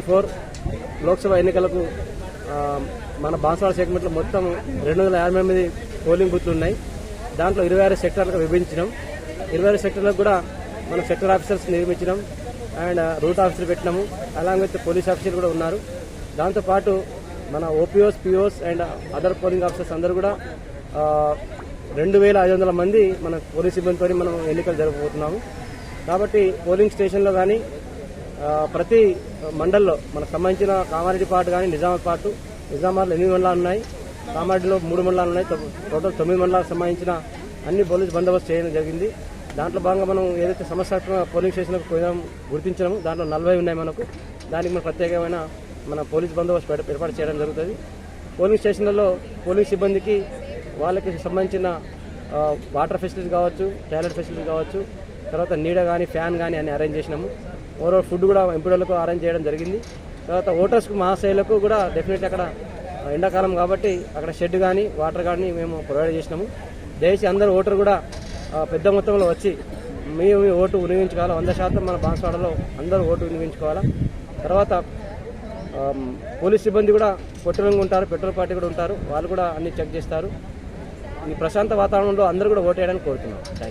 Four Lok Sabha ఎన్నికలకు మన బాన్స్వాడ సెగ్మెంట్లో మొత్తం రెండు వందల యాభై ఎనిమిది పోలింగ్ బూత్లు ఉన్నాయి. దాంట్లో ఇరవై ఆరు సెక్టర్లకు విభజించినాం. ఇరవై ఆరు సెక్టర్లకు కూడా మనం సెక్టర్ ఆఫీసర్స్ నిర్మించడం అండ్ రూట్ ఆఫీసర్ పెట్టినాము. అలాంగ్ విత్ పోలీస్ ఆఫీసర్ కూడా ఉన్నారు. దాంతోపాటు మన OPOs POs and other polling officers అందరూ కూడా రెండు వేల ఐదు వందల మంది మన పోలీస్ సిబ్బందితో మనం ఎన్నికలు జరగబోతున్నాము కాబట్టి పోలింగ్ స్టేషన్లో కానీ ప్రతి మండల్లో మనకు సంబంధించిన కామారెడ్డి పాటు కానీ నిజామాబాద్ పాటు నిజామాబాద్లో ఎనిమిది మండలాలు ఉన్నాయి. కామారెడ్డిలో మూడు మండలాలు ఉన్నాయి. టోటల్ తొమ్మిది మండలాలకు సంబంధించిన అన్ని పోలీస్ బందోబస్తు చేయడం జరిగింది. దాంట్లో భాగంగా మనం ఏదైతే సమస్యాత్మక పోలింగ్ స్టేషన్లకు పోయినాం గుర్తించడం దాంట్లో నలభై ఉన్నాయి మనకు. దానికి మన ప్రత్యేకమైన మన పోలీస్ బందోబస్తు ఏర్పాటు చేయడం జరుగుతుంది. పోలింగ్ స్టేషన్లలో పోలింగ్ సిబ్బందికి వాళ్ళకి సంబంధించిన వాటర్ ఫెసిలిటీ కావచ్చు టాయిలెట్ ఫెసిలిటీ కావచ్చు తర్వాత నీడ కానీ ఫ్యాన్ కానీ అన్ని అరేంజ్ చేసినాము. ఓవరాల్ ఫుడ్ కూడా ఎంపీడీలకు అరేంజ్ చేయడం జరిగింది. తర్వాత ఓటర్స్కు మహాశైలకు కూడా డెఫినెట్లీ అక్కడ ఎండాకాలం కాబట్టి అక్కడ షెడ్ కానీ వాటర్ కానీ మేము ప్రొవైడ్ చేసినాము. దయచేసి అందరూ ఓటర్ కూడా పెద్ద మొత్తంలో వచ్చి మేము మీ ఓటు వినియోగించుకోవాలి? వంద శాతం మన బాన్స్వాడలో అందరూ ఓటు వినియోగించుకోవాలా? తర్వాత పోలీస్ సిబ్బంది కూడా పొట్టురంగు ఉంటారు పెట్రోల్ పార్టీ కూడా ఉంటారు. వాళ్ళు కూడా అన్ని చెక్ చేస్తారు. ఈ ప్రశాంత వాతావరణంలో అందరూ కూడా ఓటు వేయడానికి కోరుతున్నాం. Thank you